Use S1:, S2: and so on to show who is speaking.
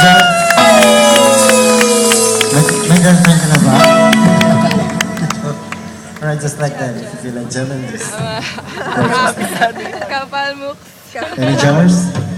S1: Jan? Alright, just like that. If you feel like German, this.
S2: Kapal mo.
S1: Any?